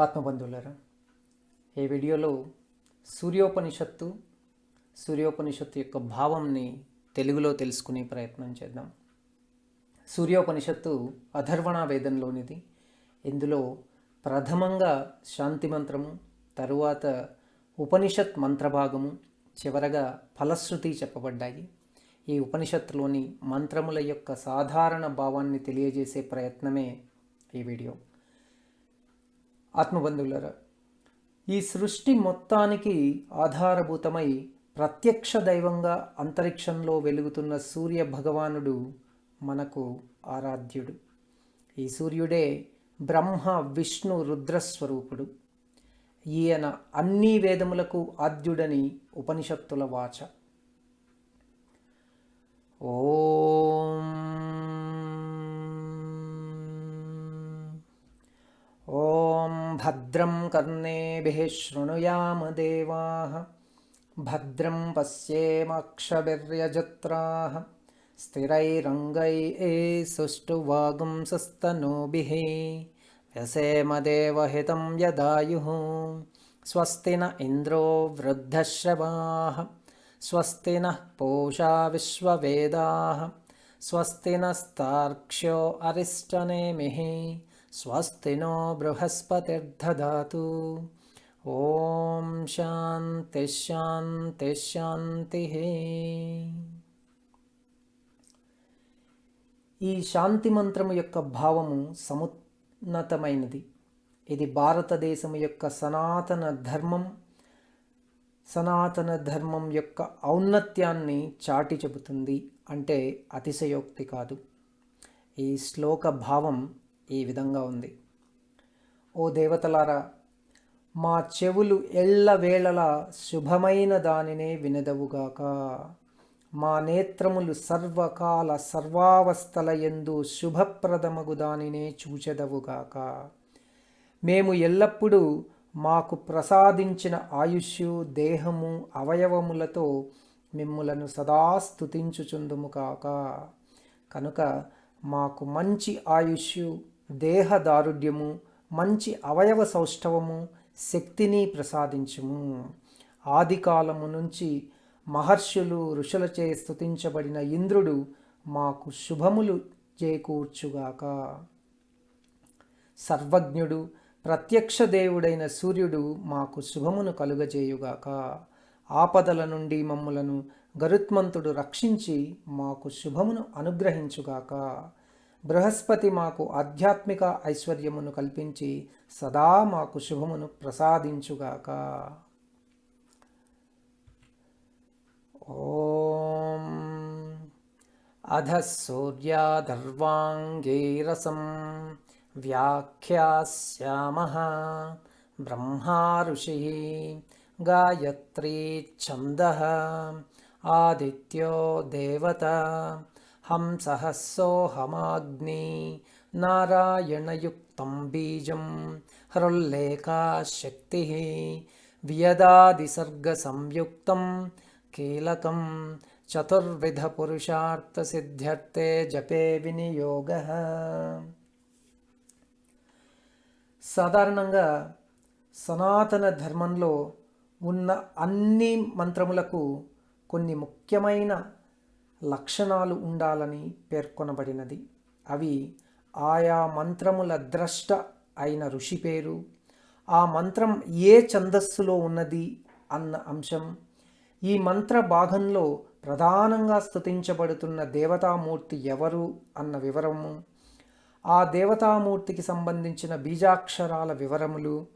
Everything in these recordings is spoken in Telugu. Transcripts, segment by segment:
ఆత్మబంధువులరా ఈ వీడియోలో సూర్యోపనిషత్తు సూర్యోపనిషత్తు యొక్క భావంని తెలుగులో తెలుసుకునే ప్రయత్నం చేద్దాం. సూర్యోపనిషత్తు అధర్వణ వేదంలోనిది. ఇందులో ప్రథమంగా శాంతి మంత్రము తరువాత ఉపనిషత్ మంత్రభాగము చివరగా ఫలశ్రుతి చెప్పబడ్డాయి. ఈ ఉపనిషత్తులోని మంత్రముల యొక్క సాధారణ భావాన్ని తెలియజేసే ప్రయత్నమే ఈ వీడియో. ఆత్మబంధువులరా ఈ సృష్టి మొత్తానికి ఆధారభూతమై ప్రత్యక్ష దైవంగా అంతరిక్షంలో వెలుగుతున్న సూర్య భగవానుడు మనకు ఆరాధ్యుడు. ఈ సూర్యుడే బ్రహ్మ విష్ణు రుద్రస్వరూపుడు. ఈయన అన్ని వేదములకు ఆద్యుడని ఉపనిషత్తుల వాచ. ఓ ॐ भद्रं कर्णेभिः शृणुयाम देवाः भद्रं पश्येमक्षभिर्यजत्राः स्थिरैरङ्गैः सुष्ठुवागुंसस्तनूभिः व्यसेम देवहितं यदायुः स्वस्ति न इन्द्रो वृद्धश्रवाः स्वस्ति नः पूषा विश्ववेदाः स्वस्ति नस्तार्क्ष्यो अरिष्टनेमिः స్వస్తి నో ఓం శాంతి శాంతి శాంతి. ఈ శాంతి మంత్రము యొక్క భావము సమున్నతమైనది. ఇది భారతదేశం యొక్క సనాతన ధర్మం సనాతన ధర్మం యొక్క ఔన్నత్యాన్ని చాటి చెబుతుంది. అంటే అతిశయోక్తి కాదు. ఈ శ్లోక భావం ఈ విధంగా ఉంది. ఓ దేవతలారా మా చెవులు ఎల్లవేళలా శుభమైన దానినే వినదవుగాక మా నేత్రములు సర్వకాల సర్వావస్థల ఎందు శుభప్రదమగు దానినే చూచెదవుగాక మేము ఎల్లప్పుడూ మాకు ప్రసాదించిన ఆయుష్ దేహము అవయవములతో మిమ్ములను సదా స్థుతించుచుందుము కాక కనుక మాకు మంచి ఆయుష్ దేహ దారుఢ్యము మంచి అవయవ సౌష్ఠవము శక్తిని ప్రసాదించుము. ఆదికాలము నుంచి మహర్షులు ఋషులచే స్తుతించబడిన ఇంద్రుడు మాకు శుభములు చేకూర్చుగాక. సర్వజ్ఞుడు ప్రత్యక్ష దేవుడైన సూర్యుడు మాకు శుభమును కలుగజేయుగాక. ఆపదల నుండి మమ్ములను గరుత్మంతుడు రక్షించి మాకు శుభమును అనుగ్రహించుగాక. బృహస్పతి మాకు ఆధ్యాత్మిక ఐశ్వర్యమును కల్పించి సదా మాకు శుభమును ప్రసాదించుగాక. ఓం అధ సూర్యాధర్వాంగేరసం వ్యాఖ్యాస్యామः బ్రహ్మా ఋషి గాయత్రీ ఛంద ఆదిత్యో దేవత హంసः सोऽहमाग्नि नारायणयुक्तं बीजं हृल्लेखा शक्तिः वियदादिसर्गसंयुक्तं कीलकं चतुर्विधपुरुषार्थसिद्ध्यर्थे जपे विनियोगः సాధారణంగా సనాతన ధర్మంలో ఉన్న అన్ని మంత్రములకు కొన్ని ముఖ్యమైన లక్షణాలు ఉండాలని పేర్కొనబడినది. అవి ఆయా మంత్రముల ద్రష్ట అయిన ఋషి పేరు. ఆ మంత్రం ఏ ఛందస్సులో ఉన్నది అన్న అంశం. ఈ మంత్ర భాగంలో ప్రధానంగా స్థుతించబడుతున్న దేవతామూర్తి ఎవరు అన్న వివరము. ఆ దేవతామూర్తికి సంబంధించిన బీజాక్షరాల వివరములు.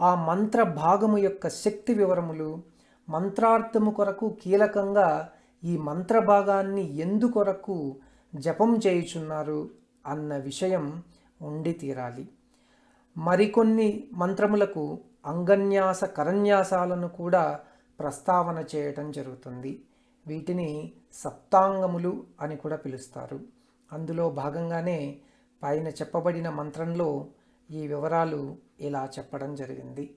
ఆ మంత్ర భాగము యొక్క శక్తి వివరములు. మంత్రార్థము కొరకు కీలకంగా ఈ మంత్ర భాగాన్ని ఎందుకొరకు జపం చేయుచున్నారు అన్న విషయం ఉండి తీరాలి. మరికొన్ని మంత్రములకు అంగన్యాస కరన్యాసాలను కూడా ప్రస్తావన చేయటం జరుగుతుంది. వీటిని సప్తాంగములు అని కూడా పిలుస్తారు. అందులో భాగంగానే పైన చెప్పబడిన మంత్రంలో ఈ వివరాలు ఇలా చెప్పడం జరిగింది.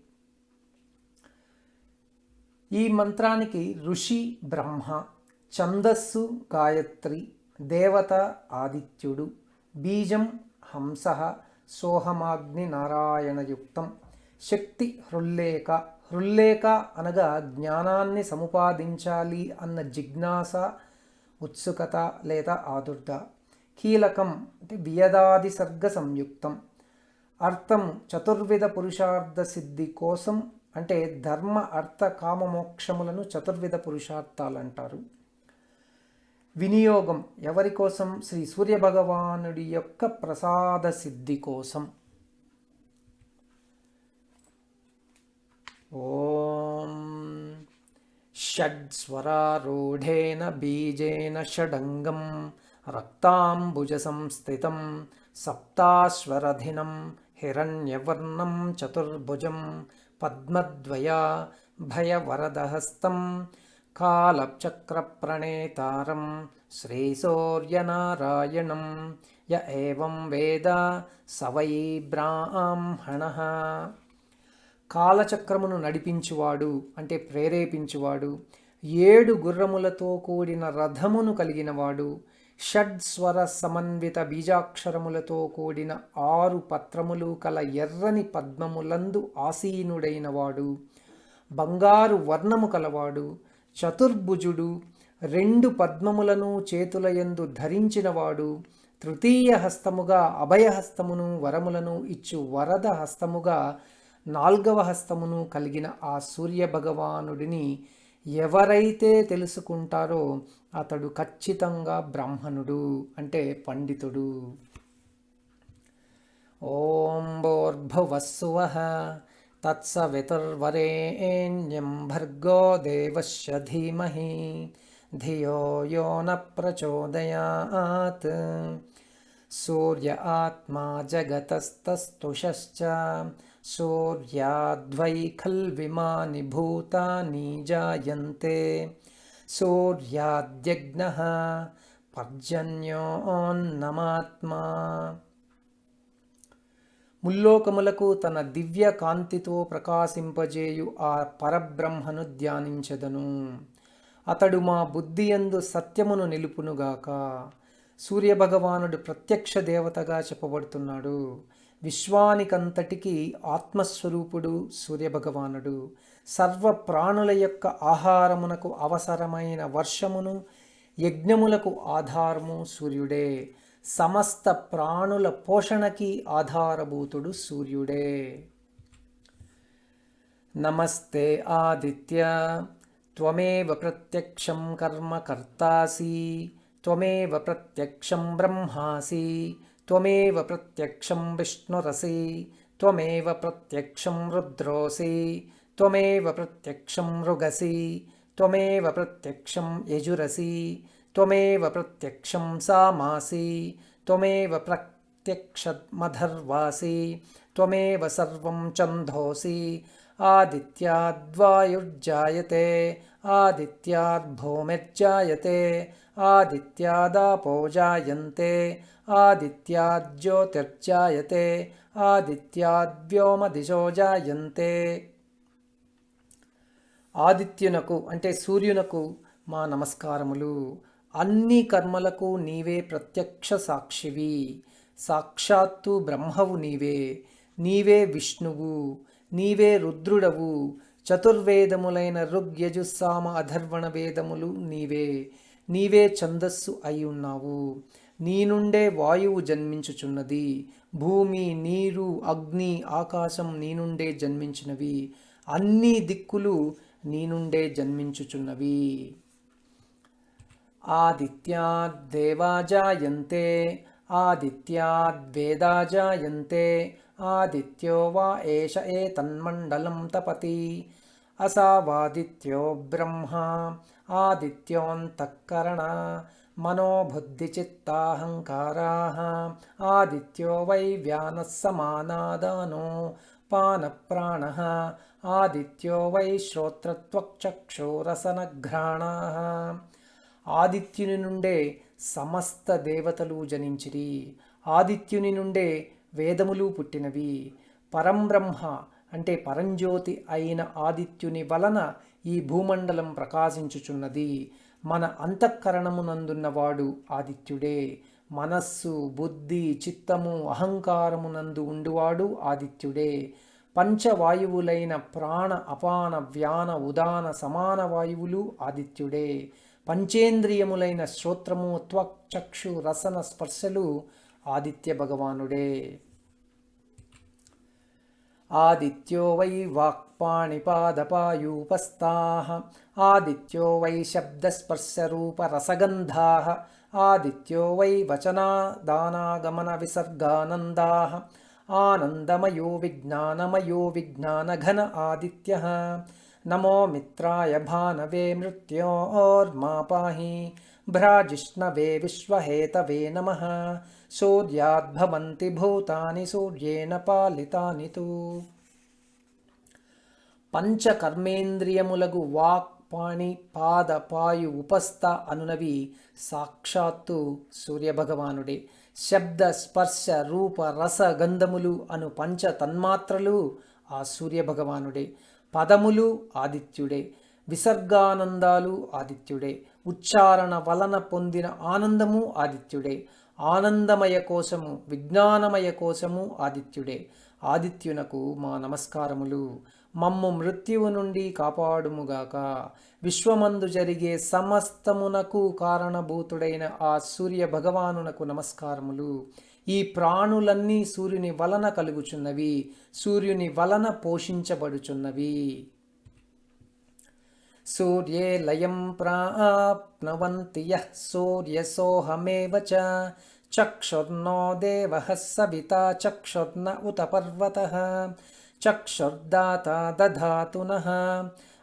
ఈ మంత్రానికి ఋషి బ్రహ్మ ఛందస్సు గాయత్రి దేవత ఆదిత్యుడు బీజం హంస సోహమాగ్ని నారాయణయుక్తం శక్తి హృల్లేఖ హృల్లేఖ అనగా జ్ఞానాన్ని సముపాదించాలి అన్న జిజ్ఞాస ఉత్సుకత లేదా ఆదుర్ద. కీలకం అంటే వియదాది సర్గ సంయుక్తం. అర్థం చతుర్విధ పురుషార్థ సిద్ధి కోసం అంటే ధర్మ అర్థ కామమోక్షములను చతుర్విధ పురుషార్థాలు అంటారు వినియోగం ఎవరి కోసం? శ్రీ సూర్యభగవానుడి యొక్క ప్రసాద సిద్ధి కోసం. ఓం షడ్స్వరారూఢేన బీజేన షడంగం రక్తాంబుజ సంస్థితం సప్తాశ్వరధినం హిరణ్యవర్ణం చతుర్భుజం పద్మద్వయ భయవరదహస్తం కాలచక్రప్రణేతారం శ్రీసూర్యనారాయణం య ఏవం వేద సవై బ్రాహ్మణ కాలచక్రమును నడిపించువాడు అంటే ప్రేరేపించువాడు ఏడు గుర్రములతో కూడిన రథమును కలిగినవాడు షడ్స్వర సమన్విత బీజాక్షరములతో కూడిన ఆరు పత్రములు కల ఎర్రని పద్మములందు ఆసీనుడైనవాడు బంగారు వర్ణము కలవాడు చతుర్భుజుడు రెండు పద్మములను చేతులయందు ధరించినవాడు తృతీయ హస్తముగా అభయహస్తమును వరములను ఇచ్చు వరద హస్తముగా నాల్గవ హస్తమును కలిగిన ఆ సూర్య భగవానుడిని ఎవరైతే తెలుసుకుంటారో అతడు ఖచ్చితంగా బ్రాహ్మణుడు అంటే పండితుడు. ఓం భోర్భువస్సువ तत्सवितुर्वरेण्यं भर्गो देवस्य धीमहि। धियो यो न प्रचोदयात्। सूर्य आत्मा जगतस्तस्तुषश्च। सूर्याद्वै खल्विमानि भूतानि जायन्ते। सूर्याद्यग्नः पर्जन्योन्नमात्मा। ముల్లోకములకు తన దివ్య కాంతితో ప్రకాశింపజేయు ఆ పరబ్రహ్మను ధ్యానించదను. అతడు మా బుద్ధియందు సత్యమును నిలుపునుగాక. సూర్యభగవానుడు ప్రత్యక్ష దేవతగా చెప్పబడుతున్నాడు. విశ్వానికంతటికి ఆత్మస్వరూపుడు సూర్యభగవానుడు. సర్వ ప్రాణుల యొక్క ఆహారమునకు అవసరమైన వర్షమును యజ్ఞములకు ఆధారము సూర్యుడే. సమస్త ప్రాణుల పోషణకి ఆధారభూతుడు సూర్యుడే. నమస్తే ఆదిత్య. త్వమేవ ప్రత్యక్షం కర్మ కర్తాసి. త్వమేవ ప్రత్యక్షం బ్రహ్మాసి. త్వమేవ ప్రత్యక్షం విష్ణురసి. త్వమేవ ప్రత్యక్షం రుద్రోసి. త్వమేవ ప్రత్యక్షం మృగసి. త్వమేవ ప్రత్యక్షం యజురసి. త్వమేవ ప్రత్యక్షం సామాసి త్వమేవ ప్రత్యక్షమధర్వాసి త్వమేవ సర్వం చందోసి ఆదిత్యాద్వాయుర్జాయతే ఆదిత్యాద్భూమిర్జాయతే ఆదిత్యాదాపో జాయంతే ఆదిత్యాజ్యోతిర్జాయతే ఆదిత్యాద్వ్యోమదిశో జాయంతే ఆదిత్యునకు అంటే సూర్యునకు మా నమస్కారములు। అన్ని కర్మలకు నీవే ప్రత్యక్ష సాక్షివి. సాక్షాత్తు బ్రహ్మవు నీవే. నీవే విష్ణువు. నీవే రుద్రుడవు. చతుర్వేదములైన ఋగ్యజుస్సామ అధర్వణ వేదములు నీవే. నీవే ఛందస్సు అయి ఉన్నావు నీ నుండే వాయువు జన్మించుచున్నది. భూమి నీరు అగ్ని ఆకాశం నీ నుండే జన్మించినవి. అన్ని దిక్కులు నీ నుండే జన్మించుచున్నవి. आदित्याद्देवा जायन्ते आदित्याद्वेदा जायन्ते आदित्यो वा एष एतन्मण्डलं तपति। असावादित्यो ब्रह्मा आदित्योऽन्तःकरणा मनोबुद्धिचित्ताहङ्काराः आदित्यो वै व्यानः समानादानो पानप्राणः आदित्यो वै श्रोत्रत्वक्षूरसनघ्राणाः ఆదిత్యుని నుండే సమస్త దేవతలు జనించిరి. ఆదిత్యుని నుండే వేదములు పుట్టినవి. పరంబ్రహ్మ అంటే పరంజ్యోతి అయిన ఆదిత్యుని వలన ఈ భూమండలం ప్రకాశించుచున్నది. మన అంతఃకరణమునందున్నవాడు ఆదిత్యుడే. మనస్సు బుద్ధి చిత్తము అహంకారమునందు ఉండువాడు ఆదిత్యుడే. పంచవాయువులైన ప్రాణ అపాన వ్యాన ఉదాన సమాన వాయువులు ఆదిత్యుడే. పంచేంద్రియములైన శ్రోత్రము త్వక్చక్షు రసన స్పర్శలు ఆదిత్య భగవానుడే. ఆదిత్యో వై వాక్పాణిపాదపాయూపస్థాः ఆదిత్యో వై శబ్దస్పర్శరూపరసగంధా ఆదిత్యో వై వచనాదానాగమన విసర్గానందాः ఆనందమయో విజ్ఞానమయో విజ్ఞానఘన ఆదిత్య. నమో మిత్రాయ భానవే మృత్యోర్మా పాహి భ్రాజిష్ణవే విశ్వహేతవే నమః సూర్యాద్భవంతి భూతాని సూర్యేణ పాలితాని తు పంచకర్మేంద్రియములగు వాక్ పాణి పాద పాయు ఉపస్థ అనునవి సాక్షాత్తు సూర్యభగవానుడే శబ్ద స్పర్శ రూప రస గంధములు అను పంచ తన్మాత్రలు ఆ సూర్యభగవానుడే పదములు ఆదిత్యుడే విసర్గానందాలు ఆదిత్యుడే ఉచ్చారణ వలన పొందిన ఆనందము ఆదిత్యుడే ఆనందమయ కోశము విజ్ఞానమయ కోశము ఆదిత్యుడే. ఆదిత్యునకు మా నమస్కారములు. మమ్ము మృత్యువు నుండి కాపాడుముగాక. విశ్వమందు జరిగే సమస్తమునకు కారణభూతుడైన ఆ సూర్య భగవానునకు నమస్కారములు. ఈ ప్రాణులన్నీ సూర్యుని వలన కలుగుచున్నవి సూర్యుని వలన పోషించబడుచున్నవి. సూర్యే లయం ప్రాప్నవంతి యః సూర్యసోహమేవ చ చక్షుర్నో దేవ సవిత చక్షుర్న ఉత పర్వత చక్షుర్దాతా దధాతు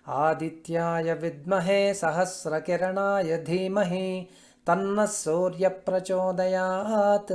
ఆదిత్యాయ విద్మహే సహస్రకిరణాయ ధీమహి తన్న సూర్య ప్రచోదయాత్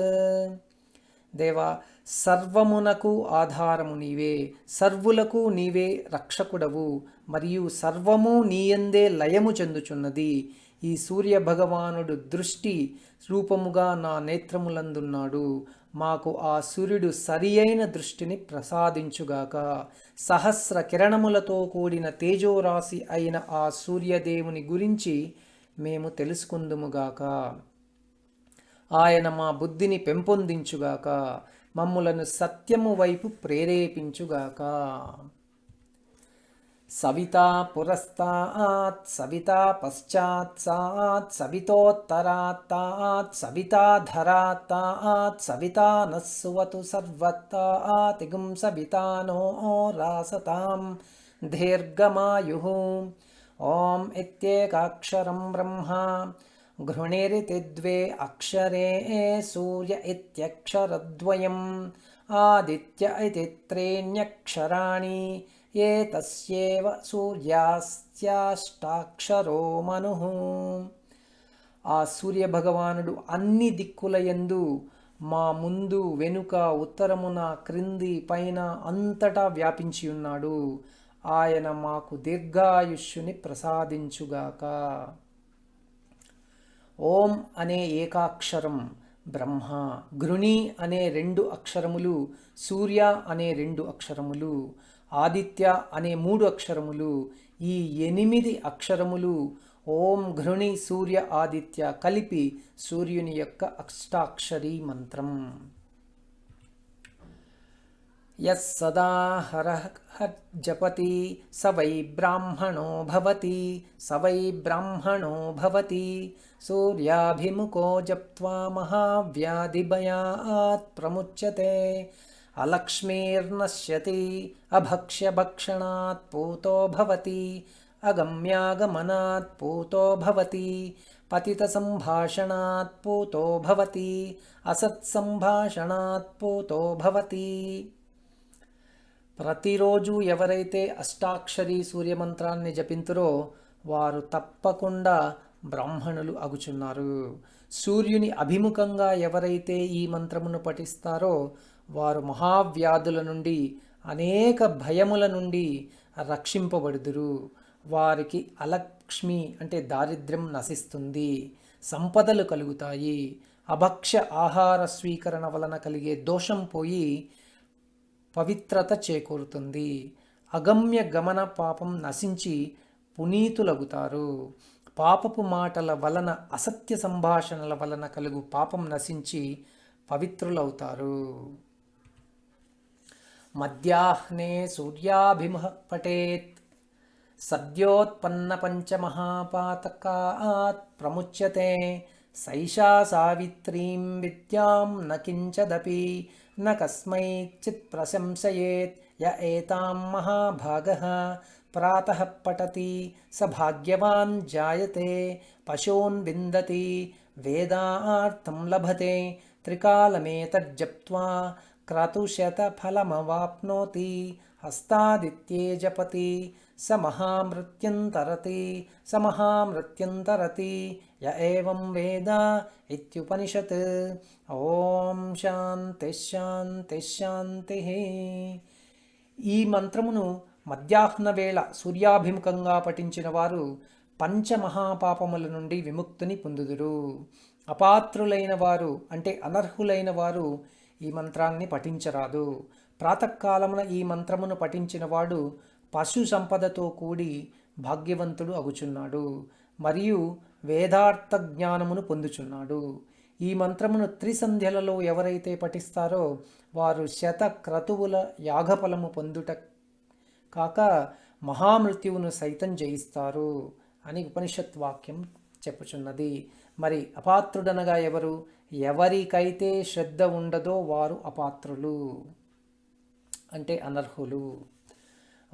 దేవా సర్వమునకు ఆధారము నీవే సర్వులకు నీవే రక్షకుడవు మరియు సర్వము నీయందే లయము చెందుచున్నది. ఈ సూర్య భగవానుడు దృష్టి రూపముగా నా నేత్రములందున్నాడు. మాకు ఆ సూర్యుడు సరి అయిన దృష్టిని ప్రసాదించుగాక. సహస్ర కిరణములతో కూడిన తేజోరాశి అయిన ఆ సూర్యదేవుని గురించి మేము తెలుసుకుందుముగాక. ఆయన మా బుద్ధిని పెంపొందించుగాక. మమ్ములను సత్యము వైపు ప్రేరేపించుగాక. सविता पुरस्तात् सविता पश्चात् सात् सवितोत्तरात् तात् आत् सविता धरात्ता आत् सविता नः सुवतु सर्वत्तातिगुं सविता नो रासतां दीर्घमायुः। ॐ इत्येकाक्षरं ब्रह्मा घृणिरिति द्वे अक्षरे सूर्य इत्यक्षरद्वयम् आदित्य इति त्रीण्यक्षराणि ఏ తస్యేవ సూర్యాస్త్యాష్టాక్షరో మను ఆ సూర్యభగవానుడు అన్ని దిక్కులయందు మా ముందు వెనుక ఉత్తరమున క్రింది పైన అంతటా వ్యాపించి ఉన్నాడు. ఆయన మాకు దీర్ఘాయుష్యుని ప్రసాదించుగాక. ఓం అనే ఏకాక్షరం బ్రహ్మ. గృణి అనే రెండు అక్షరములు సూర్య అనే రెండు అక్షరములు ఆదిత్య అనే మూడు అక్షరములు ఈ ఎనిమిది అక్షరములు ఓం ఘృణి సూర్య ఆదిత్య కలిపి సూర్యుని యొక్క అష్టాక్షరీ మంత్రం. यः सदा हरः जपति स वै ब्राह्मणो भवति स वै ब्राह्मणो भवति सूर्याभिमुखो जप्त्वा महाव्याधिभयात् प्रमुच्यते अलक्ष्मीर्नश्यति अभक्ष्यभक्षणात् पूतो भवति अगम्यागमनात् पूतो भवति पतितसम्भाषणात् पूतो भवति असत्सम्भाषणात् पूतो भवति ప్రతిరోజు ఎవరైతే అష్టాక్షరి సూర్యమంత్రాన్ని జపింతురో వారు తప్పకుండా బ్రాహ్మణులు అగుచున్నారు. సూర్యుని అభిముఖంగా ఎవరైతే ఈ మంత్రమును పఠిస్తారో వారు మహావ్యాధుల నుండి అనేక భయముల నుండి రక్షింపబడుదురు. వారికి అలక్ష్మి అంటే దారిద్ర్యం నశిస్తుంది. సంపదలు కలుగుతాయి. అభక్ష్య ఆహార స్వీకరణ వలన కలిగే దోషం పోయి పవిత్రత చేకూరుతుంది. అగమ్య గమన పాపం నశించి పునీతులగుతారు. పాపపు మాటల వలన అసత్య సంభాషణల వలన కలుగు పాపం నశించి పవిత్రులవుతారు. మధ్యాహ్నే సూర్యాభిముఖ సద్యోత్పన్న పంచమహాపాతకాత్ ప్రముచ్యతే సైషా సావిత్రీం విద్యాం న न कस्मैचित् प्रशंसयेत् य एतां प्रातः पटती स भाग्यवान् पशून विंदती विन्दति, वेदार्थं लभते त्रिकालमेतज्जप्त्वा क्रतुशतफलमवाप्नोति, हस्तादित्ये जपति జపతి స మహామృత్యుంతరతి స మహామృత్యుంతరతి య ఏం వేద ఇత్యుపనిషత్. ఓం శాంతి శాంతి శాంతి. ఈ మంత్రమును మధ్యాహ్న వేళ సూర్యాభిముఖంగా పఠించిన వారు పంచమహాపాపముల నుండి విముక్తిని పొందుదురు. అపాత్రులైన వారు అంటే అనర్హులైన వారు ఈ మంత్రాన్ని పఠించరాదు. ప్రాతకాలమున ఈ మంత్రమును పఠించిన వాడు పశు సంపదతో కూడి భాగ్యవంతుడు అగుచున్నాడు మరియు వేదార్థ జ్ఞానమును పొందుచున్నాడు. ఈ మంత్రమును త్రిసంధ్యలలో ఎవరైతే పఠిస్తారో వారు శత క్రతువుల యాగఫలము పొందుట కాక మహామృత్యువును సైతం జయిస్తారు అని ఉపనిషత్ వాక్యం చెప్పుచున్నది. మరి అపాత్రుడనగా ఎవరు? ఎవరికైతే శ్రద్ధ ఉండదో వారు అపాత్రులు. అంటే అనర్హులు.